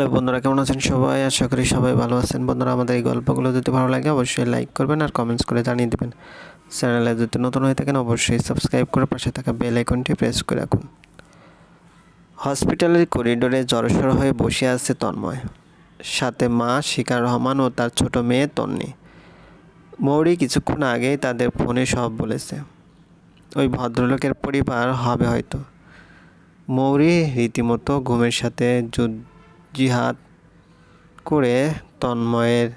বন্ধুরা, কেমন আছেন সবাই? আশা করি সবাই ভালো আছেন। বন্ধুরা, আমাদের এই গল্পগুলো যদি ভালো লাগে, অবশ্যই লাইক করবেন আর কমেন্টস করে জানিয়ে দেবেন। চ্যানেলে যদি নতুন হয়ে থাকেন, অবশ্যই সাবস্ক্রাইব করে পাশে থাকা বেল আইকনটি প্রেস করে রাখুন। হসপিটালের করিডোরে জড়সড় হয়ে বসে আছে তন্ময়। সাথে মা শিকার রহমান ও তার ছোট মেয়ে তন্নি মৌরি কিছুক্ষণ আগেই তাদের ফোনে সব বলেছে। ওই ভদ্রলোকের পরিবার হবে হয়তো। মৌরি রীতিমতো ঘুমের সাথে জিহাদ করে তন্ময়ের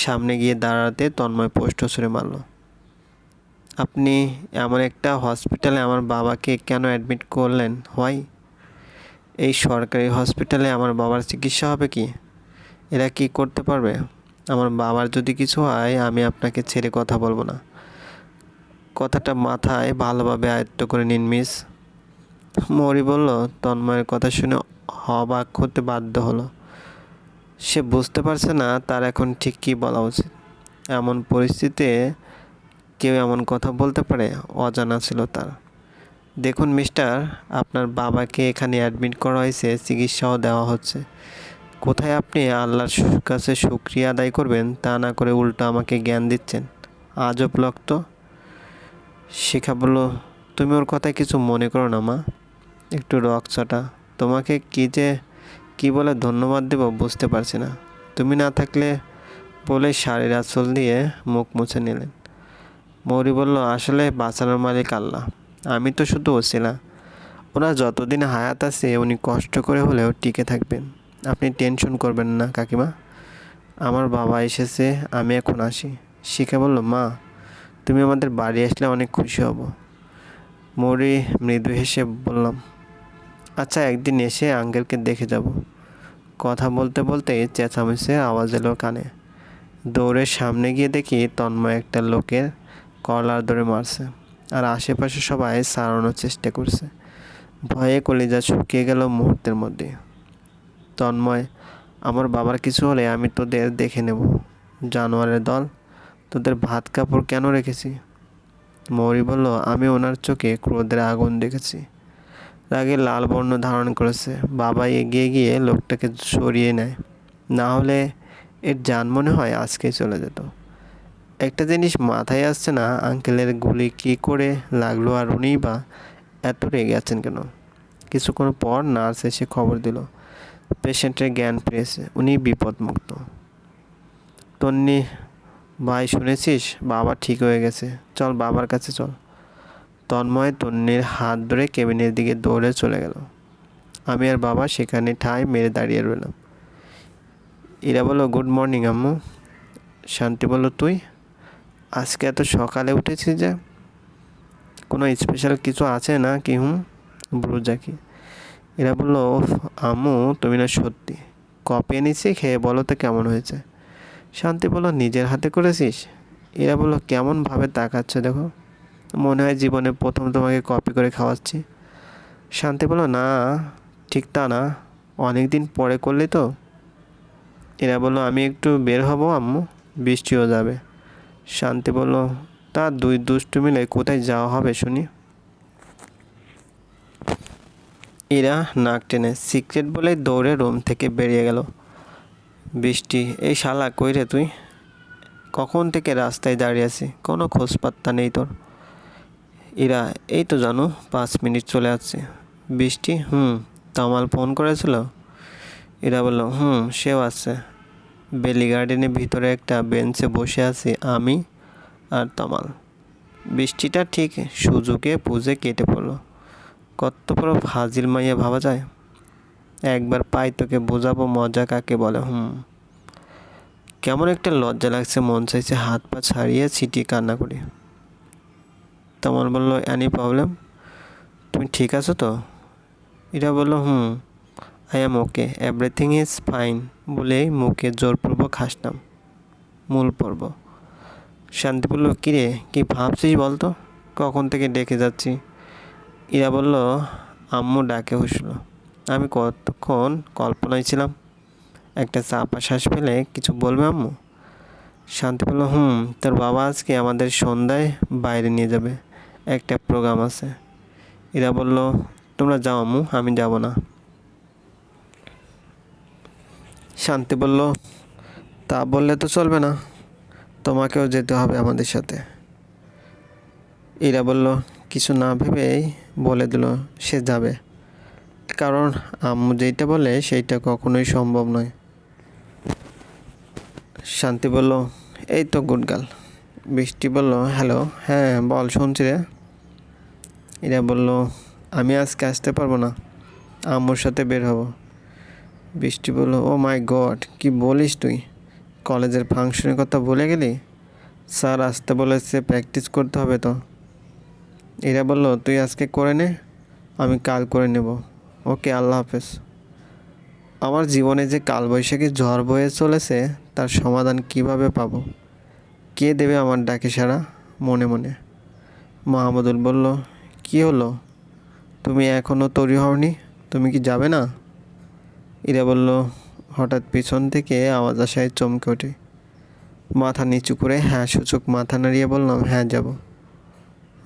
সামনে গিয়ে দাঁড়াতে তন্ময় পোস্ট ছুঁড়ে মারল, আপনি এমন একটা হসপিটালে আমার বাবাকে কেন অ্যাডমিট করলেন? হয় এই সরকারি হসপিটালে আমার বাবার চিকিৎসা হবে কি? এরা কি করতে পারবে? আমার বাবার যদি কিছু হয়, আমি আপনাকে ছেড়ে কথা বলব না। কথাটা মাথায় ভালোভাবে আয়ত্ত করে নিন, মিস। মৌরি বলল, তন্ময়ের কথা শুনে অবাক হতে বাধ্য হলো। সে বুঝতে পারছে না তার এখন ঠিক কী বলা উচিত। এমন পরিস্থিতিতে কেউ এমন কথা বলতে পারে, অজানা ছিল তার। দেখুন মিস্টার, আপনার বাবাকে এখানে অ্যাডমিট করা হয়েছে, চিকিৎসাও দেওয়া হচ্ছে। কোথায় আপনি আল্লাহর কাছে শুক্রিয়া আদায় করবেন তা না করে উল্টো আমাকে জ্ঞান দিচ্ছেন? আজব লোক শিখা বলল, তুমি ওর কথায় কিছু মনে করো না মা। একটু রক্তটা তোমাকে কী যে, কী বলে ধন্যবাদ দেব বুঝতে পারছি না। তুমি না থাকলে বলে শাড়ির আঁচল দিয়ে মুখ মুছে নিলেন। মৌরি বলল, আসলে বাঁচানোর মালিক আল্লাহ, আমি তো শুধু ওসিলা ওনার যতদিন হায়াত আছে, উনি কষ্ট করে হলেও টিকে থাকবেন। আপনি টেনশন করবেন না কাকিমা। আমার বাবা এসেছে, আমি এখন আসি। শিখে বলল, মা, তুমি আমাদের বাড়ি আসলে অনেক খুশি হব। মৌরি মৃদু হেসে বললাম আচ্ছা একদিন এসে আঙ্কেলকে দেখে যাব। কথা বলতে বলতে চেঁচামেচে আওয়াজ এলো কানে। দৌড়ে সামনে গিয়ে দেখি তন্ময় একটা লোকের কলার ধরে মারছে আর আশেপাশে সবাই সারানোর চেষ্টা করছে। ভয়ে কলিজা শুকিয়ে গেল মুহূর্তের মধ্যে। তন্ময়, আমার বাবার কিছু হলে আমি তোদের দেখে নেব। জানোয়ারের দল, তোদের ভাত কাপড় কেন রেখেছি? মৌরি বলল, আমি ওনার চোখে ক্রোধের আগুন দেখেছি। রাগে লাল বর্ণ ধারণ করেছে। বাবা এগিয়ে গিয়ে লোকটাকে সরিয়ে নেয়। না হলে এর যান মনে হয় আজকেই চলে যেত। একটা জিনিস মাথায় আসছে না, আঙ্কেলের গুলি কী করে লাগল আর উনি বা এত রেগে আছেন কেন? কিছুক্ষণ পর নার্স এসে খবর দিল, পেশেন্টের জ্ঞান পেয়েছে, উনি বিপদমুক্ত। তন্নি, ভাই শুনেছিস? বাবা ঠিক হয়ে গেছে। চল বাবার কাছে চল। তন্ময় তন্নির হাত ধরে কেবিনের দিকে দৌড়ে চলে গেল। আমি আর বাবা সেখানে ঠাই মেরে দাঁড়িয়ে রইলাম। এরা বলো গুড মর্নিং আম্মু। শান্তি বলো তুই? আজকে এত সকালে উঠেছিস যে? কোনো স্পেশাল কিছু আছে না কি হুম? ব্রুজাকি এরা বলল আম্মু, তুমি না সত্যি। কপি এনেছি, খেয়ে বলো তো কেমন হয়েছে? শান্তি বলো নিজের হাতে করেছিস? এরা বলল, কেমনভাবে তাকাচ্ছে দেখো। মনে হয় জীবনে প্রথম তোমাকে কপি করে খাওয়াচ্ছি। শান্তি বলল না, ঠিক তা না। অনেক দিন পরে করলে তো? এরা বলল, আমি একটু বের হব আম্মু, বৃষ্টিও যাবে। শান্তি বলল, তা দুই দুষ্টু মিলে কোথায় যাওয়া হবে শুনি? এরা নাক টেনে সিক্রেট বলে দৌড়ে রুম থেকে বেরিয়ে গেল। বৃষ্টি, এই শালা কই রে তুই? কখন থেকে রাস্তায় দাঁড়িয়ে আছি? কোনো খোঁজ পাত্তা নেই তোর। এরা এই তো জানো, পাঁচ মিনিট চলে আসছে। বৃষ্টি? হুম, তামাল ফোন করেছিল? এরা বলল, হুম, সেও আছে বেলি গার্ডেনের ভিতরে একটা বেঞ্চে বসে আছি আমি আর তামাল। বৃষ্টিটা ঠিক সুযোগে পুজে কেটে পড়ল। কত বড় ফাজিল মাইয়া ভাবা যায়। একবার পাই তোকে বোঝাবো, মজা কাকে বলে, হুম। কেমন একটা লজ্জা লাগছে, মন চাইছে হাত পা ছাড়িয়ে ছিটিয়ে কান্না করি। তমল বলল অ্যানি প্রবলেম তুমি ঠিক আছো তো? এরা বলল, হুম I am okay everything is fine বলেই মুখে জোরপূর্বক হাসলাম, মূল পর্ব। শান্তি বলল, কিরে, কি ভাবছিস বলতো? কখন থেকে ডেকে যাচ্ছি? ইরা বলল, আম্মু ডাকে হুসল আমি কতক্ষণ কল্পনায় ছিলাম, একটা চাপা শ্বাস ফেলে কিছু বলবে আম্মু? শান্তি বলল, হুম, তোর বাবা আজকে আমাদের সন্ধ্যায় বাইরে নিয়ে যাবে। একটা প্রোগ্রাম আছে। এরা বলল, তোমরা যাও আম্মু, আমি যাব না। শান্তি বলল, তা বললে তো চলবে না, তোমাকেও যেতে হবে আমাদের সাথে। ইরা বলল, কিছু না ভেবেই বলে দিল, সে যাবে। কারণ আম্মু যেটা বলে, সেইটা কখনোই সম্ভব নয়। শান্তি বলল, এই তো গুড গার্ল। বৃষ্টি বলল, হ্যালো হ্যাঁ বল, শুনছি রে। ইরা বলল, আমি আজকে আসতে পারব না। আম্মুর সাথে বের হব। বৃষ্টি বলল, ও মাই গড, কি বলিস তুই? কলেজের ফাংশনের কথা বলে গেলি? স্যার আসতে বলেছে, প্র্যাকটিস করতে হবে তো। এরা বলল, তুই আজকে করে নে, আমি কাল করে নেব। ওকে, আল্লাহ হাফেজ। আমার জীবনে যে কালবৈশাখী ঝড় বয়ে চলেছে, তার সমাধান কীভাবে পাবো? কে দেবে আমার ডাকে সারা মনে মনে। মাহমুদুল বলল কি হলো? তুমি এখনও তৈরি হওনি? তুমি কি যাবে না? ইরা বলল, হঠাৎ পিছন থেকে আওয়াজ আসায় চমকে ওঠে। মাথা নিচু করে হ্যাঁ সূচক মাথা নাড়িয়ে বললাম হ্যাঁ যাব।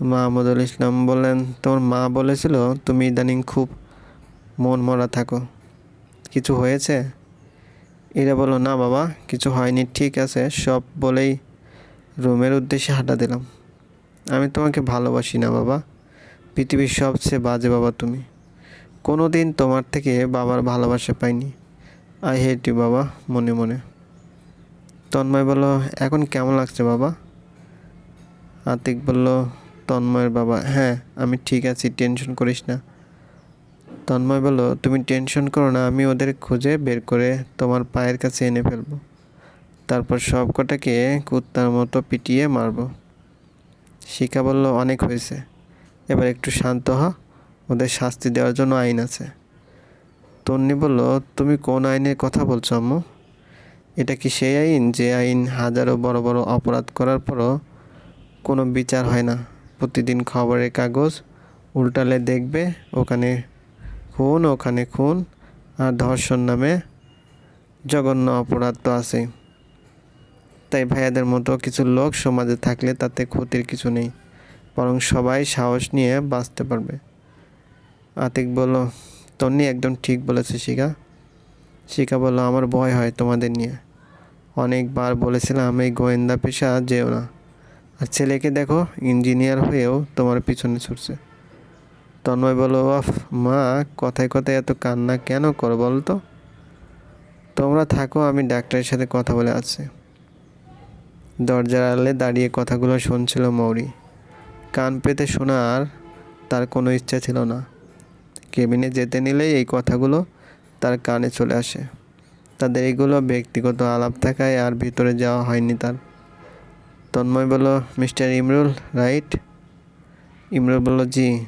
মাহমুদুল ইসলাম বললেন, তোমার মা বলেছিল তুমি ইদানিং খুব মন মরা থাকো। কিছু হয়েছে? এরা বলল, না বাবা, কিছু হয়নি, ঠিক আছে, সব বলেই রুমের উদ্দেশ্যে হাঁটা দিলাম। আমি তোমাকে ভালোবাসি না বাবা। পৃথিবীর সবচেয়ে বাজে বাবা তুমি। কোনো দিন তোমার থেকে বাবার ভালোবাসা পাইনি। আই হেট ইউ বাবা, মনে মনে। তন্ময় বলল, এখন কেমন লাগছে বাবা? আতিক বলল, তন্ময়ের বাবা হ্যাঁ আমি ঠিক আছি, টেনশন করিস না। তন্ময় বলল, তুমি টেনশন করো না, আমি ওদের খুঁজে বের করে তোমার পায়ের কাছে এনে ফেলব। তারপর সব কটাকে কুত্তার মতো পিটিয়ে মারবো। শিখা বলল, অনেক হয়েছে। এবার একটু শান্ত হ, ওদের শাস্তি দেওয়ার জন্য আইন আছে। তন্নি বলল, তুমি কোন আইনের কথা বলছো আম্মু? এটা কি সেই আইন যে আইন হাজারো বড় বড় অপরাধ করার পরও কোনো বিচার হয় না? প্রতিদিন খবরের কাগজ উল্টালে দেখবে, ওখানে খুন ওখানে খুন, আর ধর্ষণ নামে জঘন্য অপরাধ তো আছেই। তাই ভাইয়াদের মতো কিছু লোক সমাজে থাকলে তাতে ক্ষতির কিছু নেই। বরং সবাই সাহস নিয়ে বাঁচতে পারবে। আতিক বলল, তন্নি একদম ঠিক বলেছে, শিখা। শিখা বলল, আমার ভয় হয় তোমাদের নিয়ে। অনেকবার বলেছিলাম এই গোয়েন্দা পেশা যেও না। আর ছেলেকে দেখো, ইঞ্জিনিয়ার হয়েও তোমার পিছনে ছুটছে। তন্ময় বলল অফ মা, কথায় কথায় এত কান্না কেন করো বলো তো? তোমরা থাকো, আমি ডাক্তারের সাথে কথা বলে আছি দরজার আড়ালে দাঁড়িয়ে কথাগুলো শুনছিল মৌরি। কান পেতে শোনার তার কোনো ইচ্ছা ছিল না। কেবিনে যেতে নিলেই এই কথাগুলো তার কানে চলে আসে। তাদের এগুলো ব্যক্তিগত আলাপ থাকায় আর ভিতরে যাওয়া হয়নি তার। তন্ময় বলল, মিস্টার ইমরুল, রাইট? ইমরুল বলল, জি।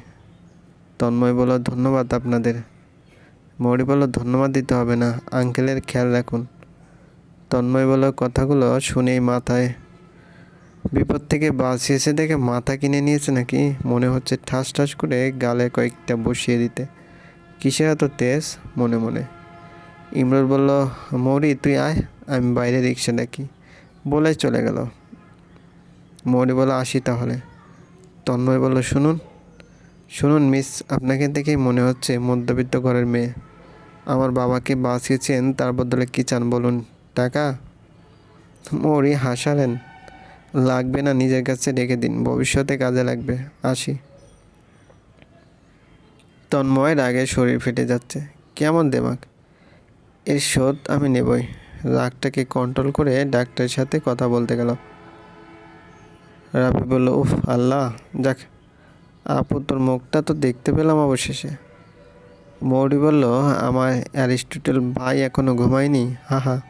তন্ময় বলল, ধন্যবাদ আপনাদের। মৌরি বলল, ধন্যবাদ দিতে হবে না, আঙ্কেলের খেয়াল রাখুন। তন্ময় বলল, কথাগুলো শুনেই মাথায় বিপদ থেকে বাঁচিয়েছে দেখে মাথা কিনে নিয়েছে নাকি? মনে হচ্ছে ঠাস ঠাস করে গালে কয়েকটা বসিয়ে দিতে। কিসের এত তেজ? মনে মনে। ইমরুল বলল, মৌরি, তুই আয়, আমি বাইরে রিক্সা ডাকি বলে চলে গেল। মৌরি বলল, আসি তাহলে। তন্ময় বলল, শুনুন শুনুন মিস, আপনাকে দেখেই মনে হচ্ছে মধ্যবিত্ত ঘরের মেয়ে। আমার বাবাকে বাঁচিয়েছেন, তার বদলে কী চান বলুন, টাকা? মৌরি হাসালেন লাগবে না, নিজের কাছে রেখে দিন। ভবিষ্যতে কাজে লাগবে। আসি। তন্ময়ের আগে শরীর ফেটে যাচ্ছে। কেমন দেমাক? এর শোধ আমি নেবই। রাগটাকে কন্ট্রোল করে ডাক্তারের সাথে কথা বলতে গেল রাফি বলল, উফ, আল্লাহ, যাক। আপু, তোর মুখটা তো দেখতে পেলাম অবশেষে। মৌরি বলল, আমার অ্যারিস্টোটেল ভাই এখনও ঘুমায়নি? হা।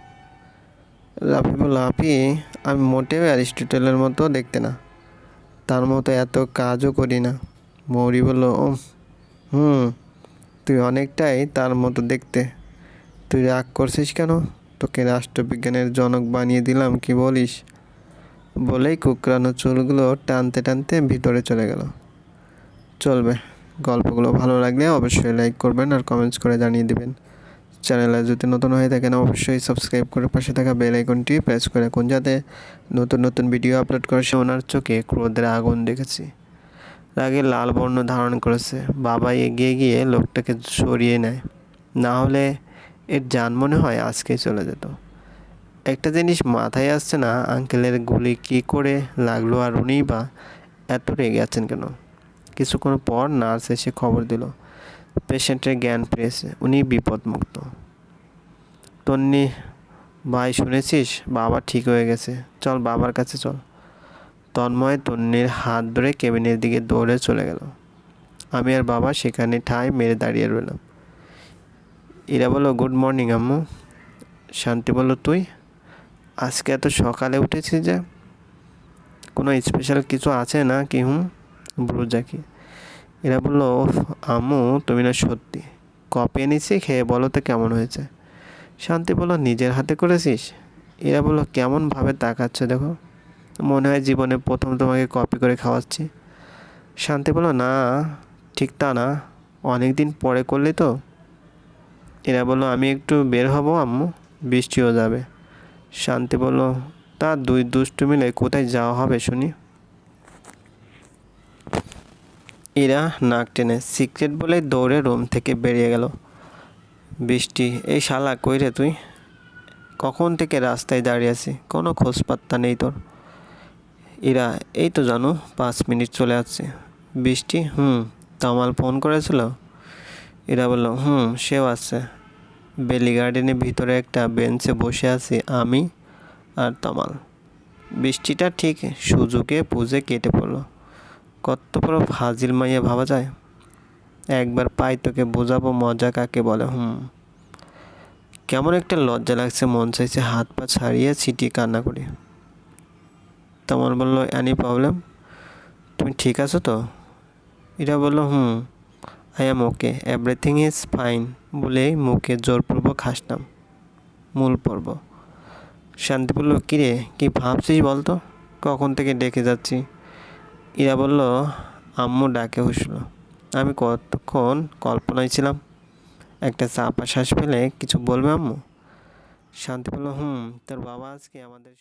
বলল আপি আমি মোটেও অ্যারিস্টোটেলের মতো দেখতে না। তার মতো এত কাজও করি না। মৌরি বলল ও হুম, তুই অনেকটাই তার মতো দেখতে। তুই রাগ করছিস কেন? তোকে রাষ্ট্রবিজ্ঞানের জনক বানিয়ে দিলাম, কি বলিস? বলেই কুকরানো চুলগুলো টানতে টানতে ভিতরে চলে গেল। চলবে। গল্পগুলো ভালো লাগলে অবশ্যই লাইক করবেন আর কমেন্টস করে জানিয়ে দেবেন। চ্যানেলে যদি নতুন হয়ে থাকেন, অবশ্যই সাবস্ক্রাইব করে পাশে থাকা বেল আইকনটি প্রেস করে রাখুন যাতে নতুন নতুন ভিডিও আপলোড করে সে ওনার চোখে ক্রোধের আগুন দেখেছি। রাগে লাল বর্ণ ধারণ করেছে। বাবা এগিয়ে গিয়ে লোকটাকে সরিয়ে নেয়। না হলে এর যান মনে হয় আজকেই চলে যেত। একটা জিনিস মাথায় আসছে না, আঙ্কেলের গুলি কি করে লাগল আর উনি বা এত রেগে আছেন কেন? কিছুক্ষণ পর নার্স এসে খবর দিল পেশেন্টের জ্ঞান পেয়েছে, উনি বিপদমুক্ত। তন্নি, ভাই, শুনেছিস? বাবা ঠিক হয়ে গেছে। চল, বাবার কাছে চল। তন্ময় তন্নির হাত ধরে কেবিনের দিকে দৌড়ে চলে গেল। আমি আর বাবা সেখানে ঠাই মেরে দাঁড়িয়ে রইলাম। এরা বলো গুড মর্নিং, আম্মু। শান্তি বলো তুই? আজকে এত সকালে উঠেছিস যে? কোনো স্পেশাল কিছু আছে না কি, হুম? ব্রুজাকি। এরা বলল "ওফ, আম্মু তুমি না সত্যি। কপি এনেছি খেয়ে বলো তো কেমন হয়েছে? শান্তি বলল নিজের হাতে করেছিস? এরা বলল কেমনভাবে তাকাচ্ছ দেখো। মনে হয় জীবনে প্রথম তোমাকে কপি করে খাওয়াচ্ছি। শান্তি বলল না ঠিক তা না। অনেক দিন পরে করলি তো? এরা বলল আমি একটু বের হব আম্মু। বৃষ্টিও যাবে। শান্তি বলল তা দুই দুষ্টু মিলে কোথায় যাওয়া হবে শুনি? এরা নাক টেনে সিক্রেট বলে দৌড়ে রুম থেকে বেরিয়ে গেল। বৃষ্টি, এই শালা কই রে তুই? কখন থেকে রাস্তায় দাঁড়িয়ে আছি কোনো খোঁজ পাত্তা নেই তোর। এরা এই তো জানো, পাঁচ মিনিট চলে আসছে। বৃষ্টি? হুম, তামাল ফোন করেছিল? এরা বলল, হুম, সেও আছে বেলি গার্ডেনের ভিতরে একটা বেঞ্চে বসে আছি আমি আর তামাল। বৃষ্টিটা ঠিক সুযোগে পুজে কেটে পড়ল। কত বড় ফাজিল মাইয়া ভাবা যায়? একবার পাই তোকে বোঝাবো, মজা কাকে বলে, হুম। কেমন একটা লজ্জা লাগছে, মন চাইছে হাত পা ছাড়িয়ে ছিটিয়ে কান্না করি। তমল বলল অ্যানি প্রবলেম তুমি ঠিক আছো তো? এরা বলল, হুম I am okay everything is fine বলে মুখে জোরপূর্বক হাসতাম মূল পর্ব। শান্তি বলল, কিরে, কী ভাবছিস বলতো? কখন থেকে ডেকে যাচ্ছি? ইরা বলল, আম্মু ডাকে হুসল আমি কতক্ষণ কল্পনায় ছিলাম, একটা চাপা শ্বাস ফেলে, কিছু বলবে আম্মু? শান্তি বলল হুম, তোর বাবা আজকে আমাদের